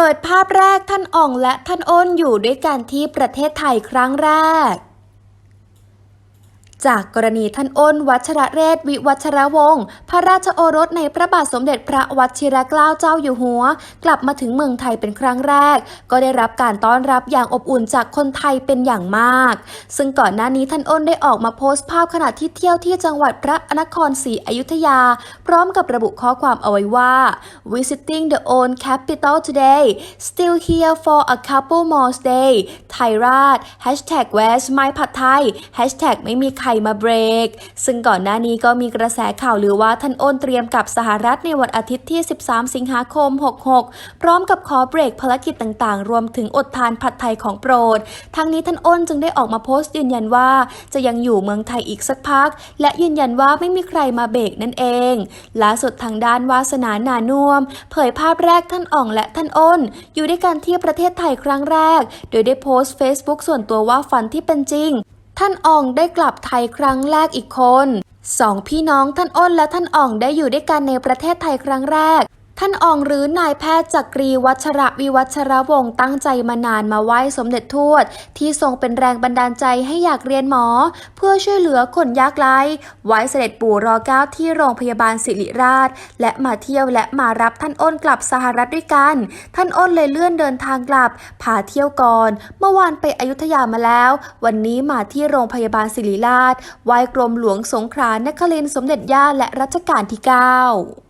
เปิดภาพแรกท่านอ่องและท่านอ้นอยู่ด้วยกันที่ประเทศไทยครั้งแรก จากกรณีท่านอ้น วัชระเรศวิวัชระวงศ์พระราชโอรสในพระบาทสมเด็จพระวชิรเกล้าเจ้าอยู่หัว กลับมาถึงเมืองไทยเป็นครั้งแรก ก็ได้รับการต้อนรับอย่างอบอุ่นจากคนไทยเป็นอย่างมาก ซึ่งก่อนหน้านี้ท่านอ้นได้ออกมาโพสต์ภาพขณะที่เที่ยวที่จังหวัดพระนครศรีอยุธยา พร้อมกับระบุข้อความเอาไว้ว่า visiting the own capital today still here for a couple more day ไทยราช hashtag where's my ผัดไทย hashtag ไม่มีใครมาเบรก ซึ่งก่อนหน้านี้ก็มีกระแสข่าวหรือว่าท่านอ้นเตรียมกลับสหรัฐในวันอาทิตย์ที่ 13 สิงหาคม 66 พร้อมกับขอเบรกภารกิจต่างๆ รวมถึงอดทานผัดไทยของโปรด ทั้งนี้ท่านอ้นจึงได้ออกมาโพสต์ยืนยันว่าจะยังอยู่เมืองไทยอีกสักพัก และยืนยันว่าไม่มีใครมาเบรกนั่นเองล่าสุดทางด้านวาสนานานุ่มเผยภาพแรกท่านอ่องและท่านอ้น อยู่ด้วยกันที่ประเทศไทยครั้งแรก โดยได้โพสต์ Facebook ส่วนตัวว่าฝันที่เป็นจริง ท่านอ่องได้กลับไทยครั้งแรกอีกคนสองพี่น้องท่านอ้นและท่านอ่องได้อยู่ด้วยกันในประเทศไทยครั้งแรก ท่านอ่องหรือนายแพทย์จักรีวัชระวิวัชระวงศ์ตั้งใจมานานมาไหว้สมเด็จทวด ที่ทรงเป็นแรงบันดาลใจให้อยากเรียนหมอ เพื่อช่วยเหลือคนยากไร้ไว้เสด็จปู่รอเก้าที่โรงพยาบาลศิริราช และมาเที่ยวและมารับท่านอ้นกลับสหรัฐด้วยกัน ท่านอ้นเลยเลื่อนเดินทางกลับพาเที่ยวก่อน เมื่อวานไปอยุธยามาแล้ว วันนี้มาที่โรงพยาบาลศิริราชไหว้กรมหลวงสงขลานครินทร์สมเด็จย่าและรัชกาลที่ 9